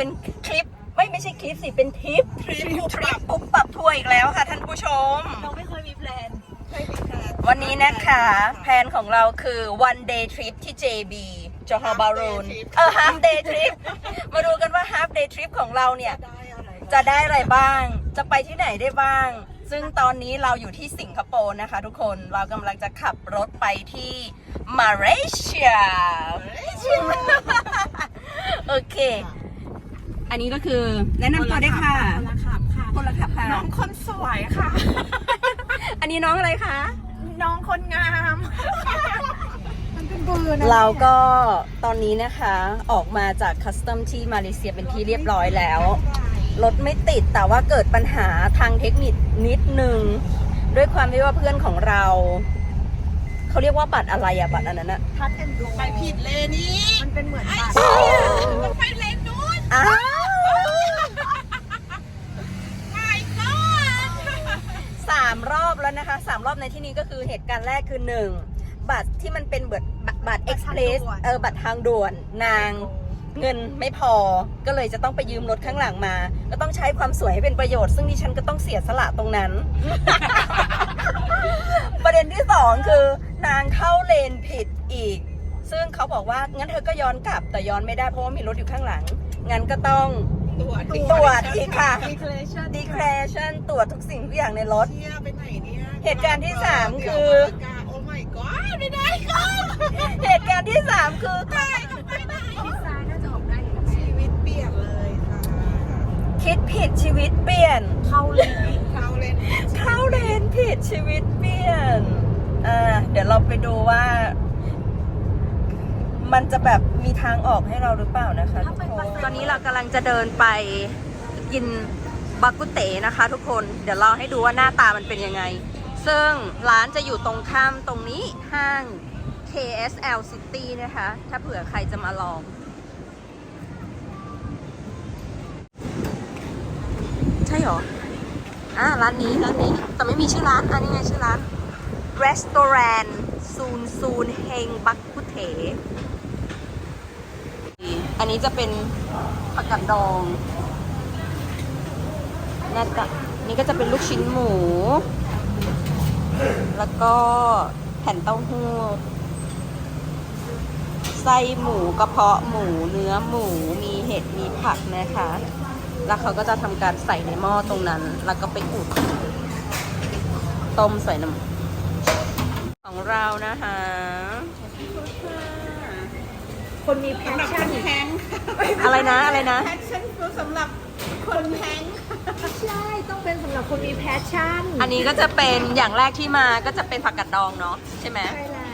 เป็นคลิปไม่ไม่ใช่คลิปสิเป็นทริปทริปทริปปุ๊บปรับทัวร์อีกแล้วค่ะ ท่านผู้ชม เราไม่เคยมีแพลนเคยมีแพลนวันนี้นะคะแผนของเราคือ one day trip ที่ JB จอฮอบารูน Half day trip เออ half day trip มาดูกันว่า half day trip ของเราเนี่ยได้อะไรจะได้อะไรบ้าง จะไปที่ไหนได้บ้าง ซึ่งตอนนี้เราอยู่ที่สิงคโปร์นะคะทุกคนเรากำลังจะขับรถไปที่มาเลเซียโอเค อันนี้ก็คือแนะนำตัวได้วยค่ะ คนละขับค่ะ คนละขับค่ะ น้องคนสวยค่ะ อันนี้น้องอะไรคะ น้องคนงาม มันเป็นเบอร์นะเราก็ตอนนี้นะคะออกมาจากคัสตอมที่มาเลเซียเป็นที่เรียบร้อยแล้ว รถไม่ติดแต่ว่าเกิดปัญหาทางเทคนิคนิดนึง ด้วยความที่ว่าเพื่อนของเรา เขาเรียกว่าบัตรอะไรอะบัตรอันนั้นอะทัดแอนด์โไปผิดเลนนี้มันเป็นเหมือนบัตรต้องไปเลนนู้นอ้าว my god สามรอบแล้ วนะคะสามรอบในที่นี้ก็คือเหตุการณ์แรกคือหนึ่งบัตรที่มันเป็นบัตรบัตรเอ็กซ์เพรสเออบัตรทางด่วนนางเงินไม่พอก็เลยจะต้องไปยืมรถข้างหลังมา ก็ต้องใช้ความสวยให้เป็นประโยชน์ ซึ่งดิฉันก็ต้องเสียสละตรงนั้น ประเด็นที่สองคือนางเข้าเลนผิดอีก ซึ่งเขาบอกว่างั้นเธอก็ย้อนกลับแต่ย้อนไม่ได้เพราะว่ามีรถอยู่ข้างหลัง งั้นก็ต้องตรวจตรวจอีกค่ะ declaration declaration ตรวจทุกสิ่งทุกอย่างในรถเที่ยไปไหนเนี่ย เหตุการณ์ที่สามคือ โอ้ my god ไม่ได้ก็เหตุการณ์ที่สามคือตายก็ไปไหนชีวิตเปลี่ยนเลยค่ะ คิดผิดชีวิตเปลี่ยน เข้าเลนเข้าเลนเข้าเลนผิดชีวิตเปลี่ยน อ่า เดี๋ยวเราไปดูว่า มันจะแบบมีทางออกให้เราหรือเปล่านะคะทุกคนตอนนี้เรากำลังจะเดินไปกินบากุเตะนะคะทุกคน เดี๋ยวเราให้ดูว่าหน้าตามันเป็นยังไง ซึ่งร้านจะอยู่ตรงข้ามตรงนี้ห้าง KSL City นะคะ ถ้าเผื่อใครจะมาลอง ใช่หรอ อ่าร้านนี้ ร้านนี้ แต่ไม่มีชื่อร้าน อันนี้ไงชื่อร้าน Restaurant ซูนซูนเฮงบักกุเถ อันนี้จะเป็นผักกาดดองน่าจะนี่ก็จะเป็นลูกชิ้นหมู แล้วก็แผ่นเต้าหู้ไส้หมูกระเพาะหมูเนื้อหมูมีเห็ดมีผักนะคะ แล้วเขาก็จะทำการใส่ในหม้อตรงนั้น แล้วก็ไปอุดต้มใส่น้ำของเรานะคะคนมีแพชชั่นแฮงอะไรนะอะไรนะ แพชชั่นคือสำหรับ คนแฮงใช่ต้องเป็นสำหรับคนมีแพชชั่นอันนี้ก็จะเป็นอย่างแรกที่มาก็จะเป็นผักกาดดองเนาะใช่ไหม ใช่แล้ว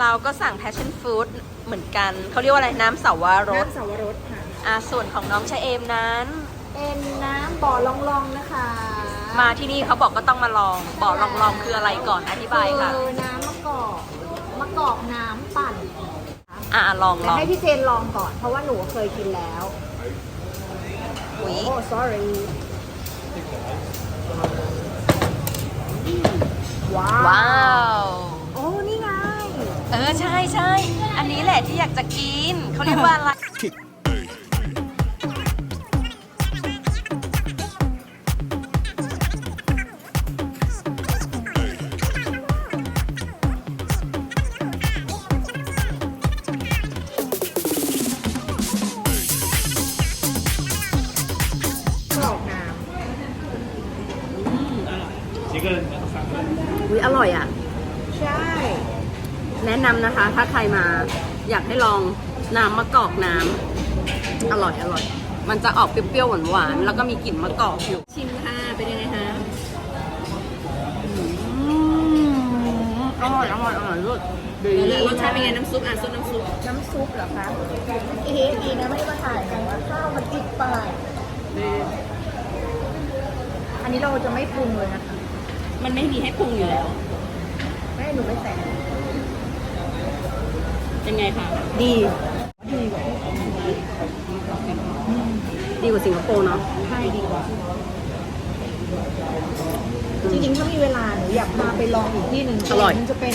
เราก็สั่ง passion fruit เหมือนกัน เขาเรียกว่าอะไรน้ำสาวรสน้ำสาวรสค่ะ อ่าส่วนของน้องชะเอมนั้น เป็นน้ำบ่อลองลองๆนะคะมาที่นี่เขาบอกก็ต้องมาลองบอกลองลองคืออะไรก่อนอธิบายค่ะ คือน้ำมะกอกมะกอกน้ำปั่นอ่าลองลแต่องให้พี่เจนลองก่อน เพราะว่าหนูเคยกินแล้ว อุ๊ยโอ้ sorry ว้าวว้าวโอ้นี่ไง เออใช่ใช่ อันนี้แหละที่อยากจะกิน เขาเรียกว่าอะไรกร ถ้าใครมาอยากให้ลองน้ำมะกอกน้ำอร่อยอร่อย มันจะออกเปรี้ยวๆหวานๆแล้วก็มีกลิ่นมะกอกอยู่ ชิมค่ะเป็นยังไงคะอร่อยอร่อยอร่อยรสรสชาติเป็นไงน้ำซุปอะซุปน้ำซุปน้ำซุปเหรอคะเอ๊ะดีนะไม่ได้มาถ่ายแต่ว่าข้าวมันติดปากอันนี้เราจะไม่ปรุงเลยนะคะมันไม่มีให้ปรุงอยู่แล้วไม่หนูไม่ใส่ เป็นไงคะดีดีกว่าสิงคโปร์เนาะใช่ดีกว่า จริงๆ ถ้ามีเวลาหนูอยากพาไปลองอีกที่หนึ่งอร่อย มันจะเป็น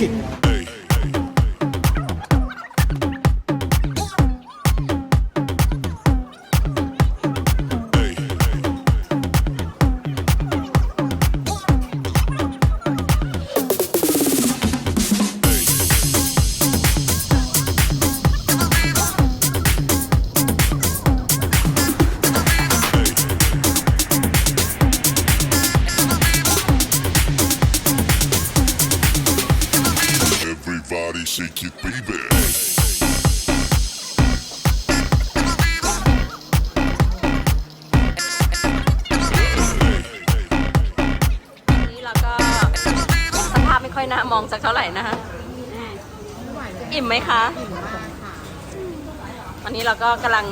วันนี้เราก็กำลัง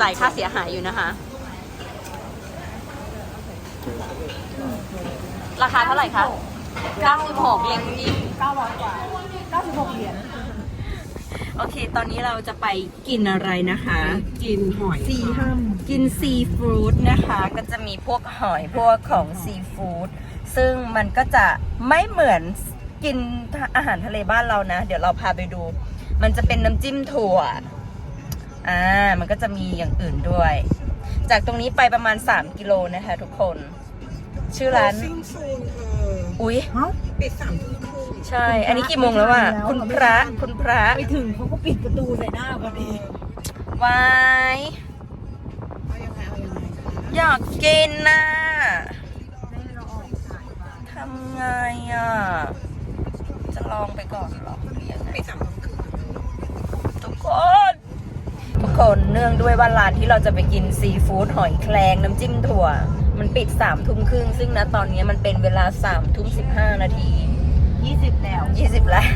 จ่ายค่าเสียหายอยู่นะคะ ราคาเท่าไหร่คะ 96เยนจริง900กว่า96เหรียญโอเค ตอนนี้เราจะไปกินอะไรนะคะ กินหอยซีฮัมกินซีฟู้ดนะคะ ก็จะมีพวกหอยพวกของซีฟู้ด ซึ่งมันก็จะไม่เหมือนกินอาหารทะเลบ้านเรานะ เดี๋ยวเราพาไปดู มันจะเป็นน้ำจิ้มถั่ว อ่ามันก็จะมีอย่างอื่นด้วย จากตรงนี้ไปประมาณ 3 กิโลนะคะทุกคน ชื่อร้าน ซิงซูนเธออุ๊ยเอ้าปิดสามทุ่มครึ่งใช่ อันนี้กี่โมงแล้วอะแล้วคุณพระ คุณพระไปถึงเขาก็ปิดประตูใส่หน้าพอดีวายเอายังไงเอายังไงคะอยากกินน่ะทำไงอะ จะลองไปก่อนเหรอหรือยังไง ปิดสามทุ่มครึ่งทุกคน ทุกคนเนื่องด้วยว่าร้านที่เราจะไปกินซีฟู้ดหอยแครงน้ำจิ้มถั่ว มันปิดสามทุ่มครึ่ง ซึ่งณตอนนี้มันเป็นเวลาสามทุ่มสิบห้านาที20แล้วยี่สิบแล้ว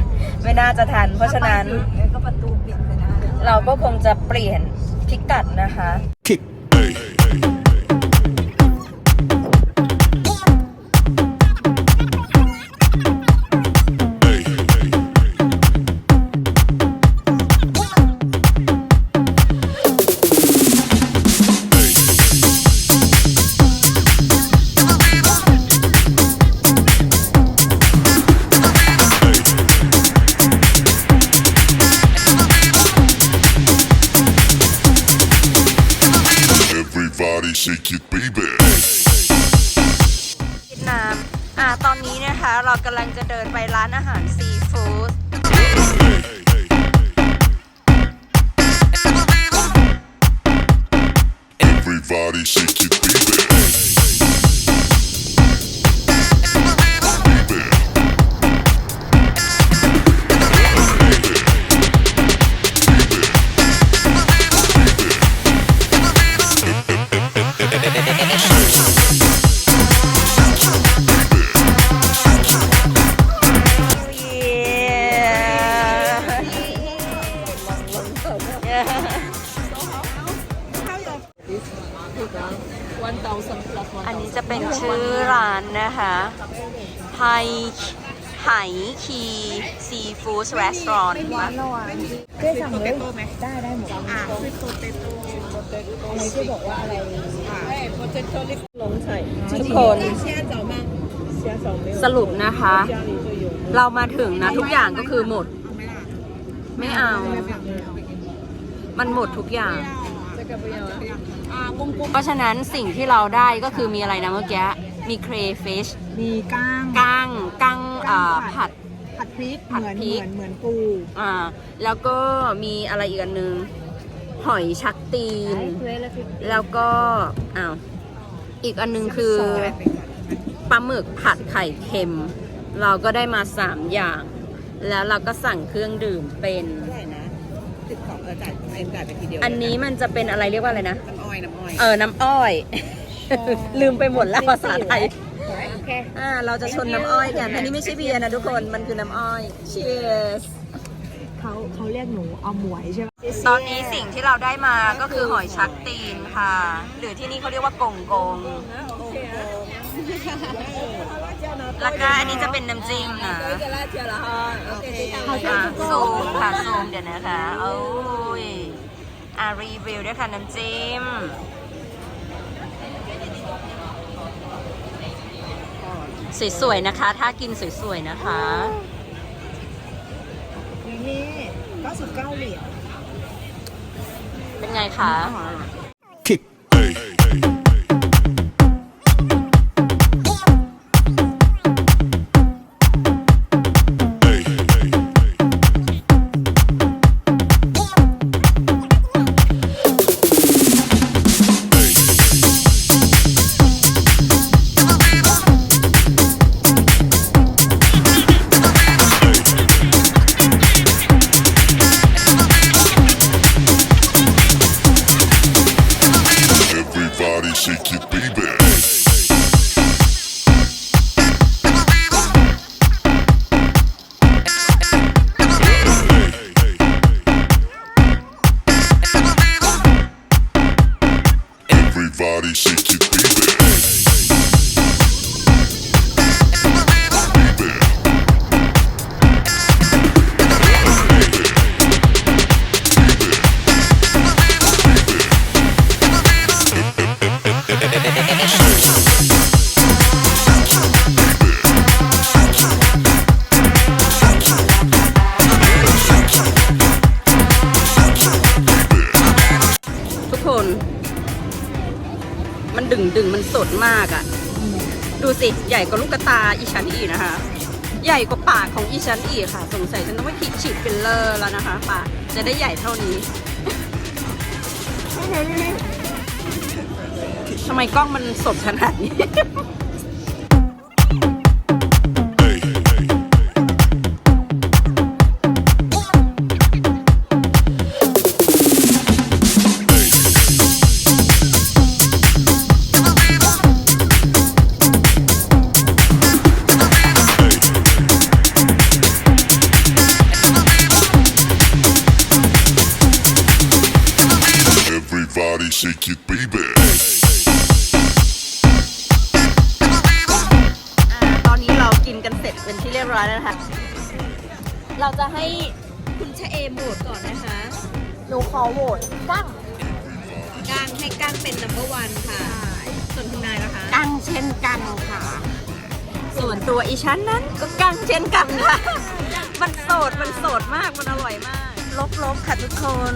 ไม่น่าจะทัน เพราะฉะนั้น แล้วก็ประตูปิดไปนะเราก็คงจะเปลี่ยนพิกัดนะคะ Kick. นะคะไฮไหคีซีฟู้ดร้านร้านเจ๊สั่งเลยได้ได้หมดอะฟิตโตเตโตอะไรที่บอกว่าอะไรไม่โปเตโตลิปลงใส่ทุกคนสรุปนะคะ เรามาถึงนะทุกอย่างก็คือหมด ไม่เอา มันหมดทุกอย่างเพราะฉะนั้นสิ่งที่เราได้ก็คือมีอะไรนะเมื่อกี้ มีเครฟิชมีก้างกั้งกั้งอ่าผัด ผัดพริกผัดเหมือนพริก เหมือนเหมือนปูอ่าแล้วก็มีอะไรอีกอันหนึงหอยชักตีน แล้วก็อ้าวอีกอันหนึงคือปลาหมึกผัดไข่เค็ม เราก็ได้มาสามอย่าง แล้วเราก็สั่งเครื่องดื่มเป็น เท่าไหร่นะติดของเออจ่ายเอ็มจ่ายไปทีเดียวอันนี้มันจะเป็นอะไรเรียกว่าอะไรนะ น้ำอ้อยน้ำอ้อย เออ น้ำอ้อย ลืมไปหมดแล้วภาษาไทยโอเคอ่าเราจะชนน้ำอ้อยกัน อันนี้ไม่ใช่เบียร์นะทุกคน มันคือน้ำอ้อย Cheers เขาเขาเรียกหนูเอาหมวยใช่ไหมตอนนี้สิ่งที่เราได้มาก็คือหอยชักตีนค่ะ หรือที่นี่เขาเรียกว่ากงกงแล้วก็อันนี้จะเป็นน้ำจิ้มนะอะซูมค่ะซูมเดี๋ยวนะคะโอ้ยอะรีวิวด้วยค่ะน้ำจิ้ม สวยๆนะคะ ถ้ากินสวยๆนะคะ นี่99เหรียญเป็นไงคะ Kick. สิใหญ่กว่าลูกกระตาอีชันอีกนะคะ ใหญ่กว่าปากของอีชันอีกค่ะ สงสัยฉันต้องไปฉีดฉีดฟิลเลอร์แล้วนะคะปากจะได้ใหญ่เท่านี้ทำไมกล้องมันสดขนาดนี้ ให้ก้างเป็น number one ค่ะ ส่วนคุณนายนะคะกั้งเช่นกันค่ะ ส่วนตัวอีชั้นนั้นก็ก้างเช่นกันค่ะ มันโสด มันโสดมาก มันอร่อยมาก ลบๆค่ะทุกคน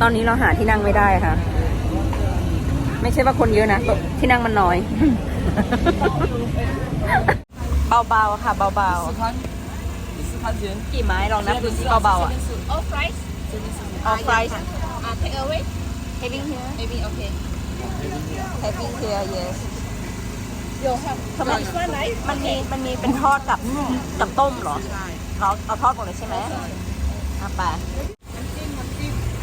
ตอนนี้เราหาที่นั่งไม่ได้ค่ะ ไม่ใช่ว่าคนเยอะนะที่นั่งมันน้อย เบาๆค่ะเบาๆกี่ไม้ลองนับดูสิเบาๆอะ All fries all fries uh, take away having here maybe okay having here yes โยครับทำไม This one right มันมีมันมีเป็นทอดกับกับต้มเหรอเราเอาทอดหมดเลยใช่ไหม อะไป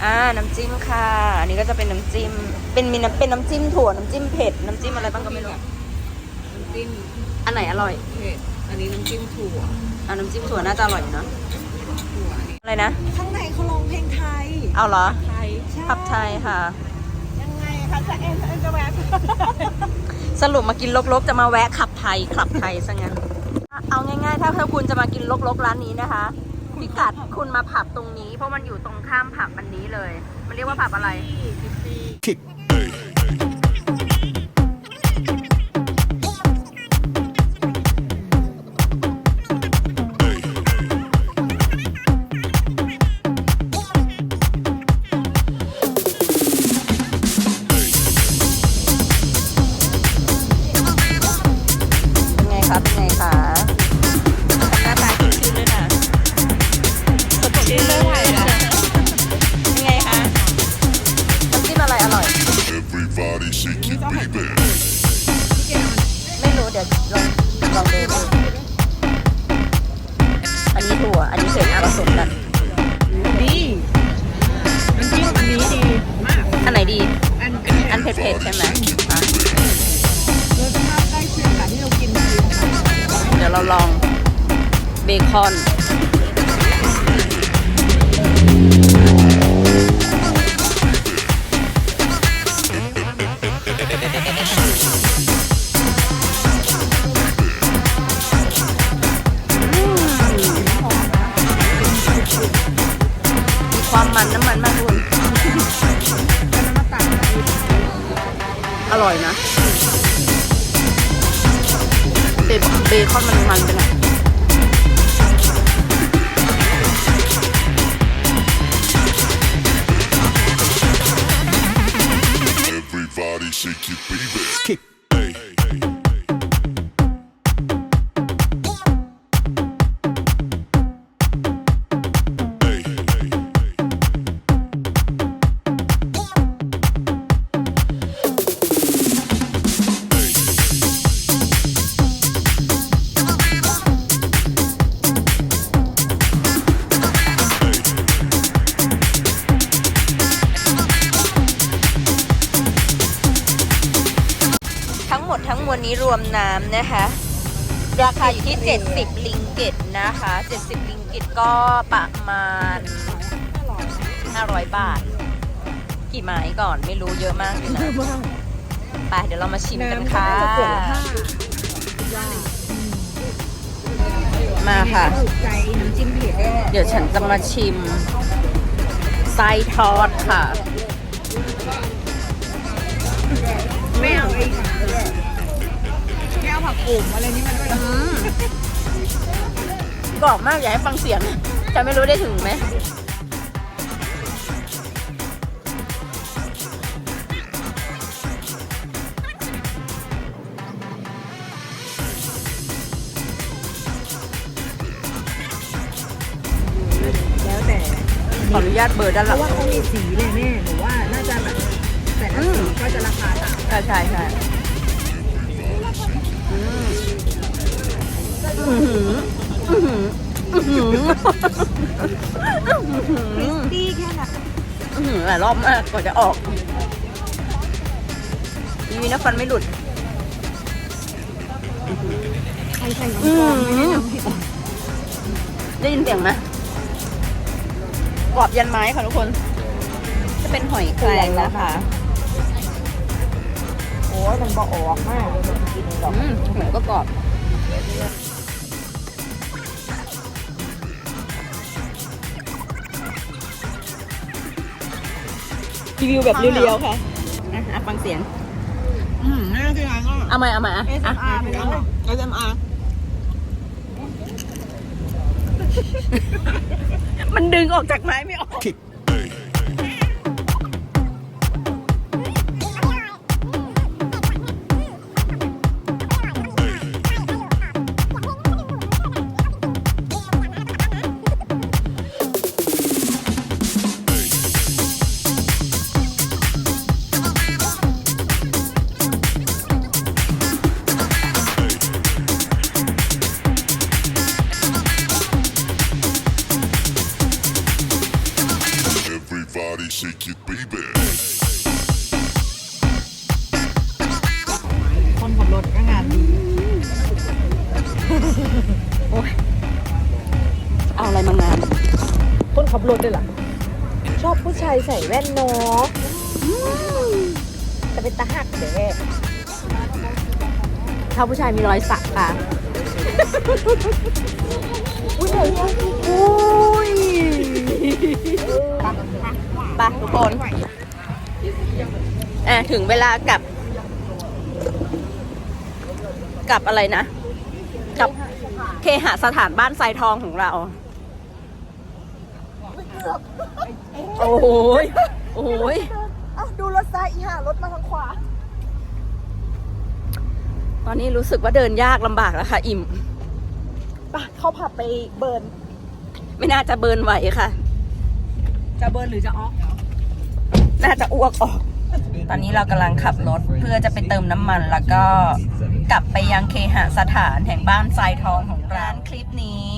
อ่า น้ำจิ้มค่ะ อันนี้ก็จะเป็นน้ำจิ้ม เป็นมีน้ำเป็นน้ำจิ้มถั่ว น้ำจิ้มเผ็ด น้ำจิ้มอะไรบ้างก็ไม่รู้ น้ำจิ้มอันไหนอร่อย เผ็ด อันนี้น้ำจิ้มถั่วอ่าน้ำจิ้มถั่วน่าจะอร่อยอยู่เนอะถั่วอันนี้อะไรนะ ข้างในเขาร้องเพลงไทย เอาเหรอ ไทยผับไทยค่ะ ยังไงคะจะเอ็นจะเอ็นจะแวะสรุปมากินลกๆ จะมาแวะขับไทยขับไทยซะงั้น เอาง่ายๆ ถ้าถ้าคุณจะมากินลกๆร้านนี้นะคะ พิกัดคุณมาผับตรงนี้ เพราะมันอยู่ตรงข้ามผับอันนี้เลย มันเรียกว่าผับอะไร เราลองเบคอนมีความมันน้ำมันมากคุณอร่อยนะ บเบคอนมันมันไปหน่อย Everybody shake ราคาอยู่ที่ 70 ลิงกิตนะคะ 70 ลิงกิตก็ประมาณ 500 บาท กี่ไม้ก่อนไม่รู้เยอะมากอยู่นะไปเดี๋ยวเรามาชิมกันค่ะ มาค่ะถูกใจน้ำจิ้มเผ็ดเดี๋ยวฉันจะมาชิม ไส้ทอดค่ะ ไม่เอาไอ้ไม่เอา ผักโขมอะไรนี่มาด้วยอืมกรอบมากอยากให้ฟังเสียง จะไม่รู้ได้ถึงไหมแล้วแต่ขออนุญาตเบอร์ด้านเพหลัราะงว่าเขามีสีเลยแม่หนูว่าน่าจะแบบแต่ละสีก็จะราคาต่างใช่ใช่ใช่ อื้อหืออื้อหืออื้อหืออื้อหือตี้แค่ไหนอื้อหือหลายรอบมากกว่าจะออกดีนะฟันไม่หลุด ใครใส่น้อืำมปลอมไม่แนะนำให้ออกได้ยินเสียงไหมกรอบยันไม้ค่ะทุกคน จะเป็นหอยแครงนะคะ โอ้ยมันบอออกมากเลยมันกินดอกอืมหมูก็กรอบ รีวิวแบบเรียวๆค่ะอะอะฟังเสียง อืมน่าจะร้านก็ เอามาเอามาอะอะ SMR ไปแล้ว SMR มันดึงออกจากไม้ไม่ออก Kick. Hey. ยใส่แว่นเนาะแต่เป็นตาหักเด้ถ้าผู้ชายมีรอยสักค่ะ อุ้ยไหนวอุ้ยไปทุกคนอะถึงเวลากลับกลับอะไรนะกลับเคหสถานบ้านทรายทองของเรา โอ้โหยโอ้โหยอ้าวดูรถซ้ายอีห่ารถมาทางขวา ตอนนี้รู้สึกว่าเดินยากลำบากแล้วค่ะ อิ่มปะเข้าผับไปเบิร์น ไม่น่าจะเบิร์นไหวค่ะ จะเบิร์นหรือจะออกน่าจะอ้วกออก ตอนนี้เรากำลังขับรถเพื่อจะไปเติมน้ำมันแล้วก็กลับไปยังเคหสถานแห่งบ้านทรายทองของร้านคลิปนี้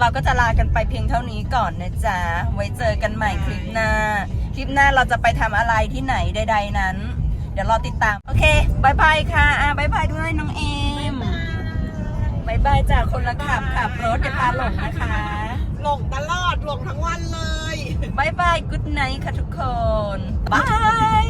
เราก็จะลากันไปเพียงเท่านี้ก่อนนะจ๊ะ ไว้เจอกันใหม่คลิปหน้า คลิปหน้าเราจะไปทำอะไรที่ไหนใดๆนั้น เดี๋ยวรอติดตาม โอเคบายบายค่ะอะบายบายด้วยน้องเอมบายบายจากคนละขับขับรถอย่าพาหลงนะคะหลงตลอดหลงทั้งวันเลยบายบาย good night ค่ะทุกคนบาย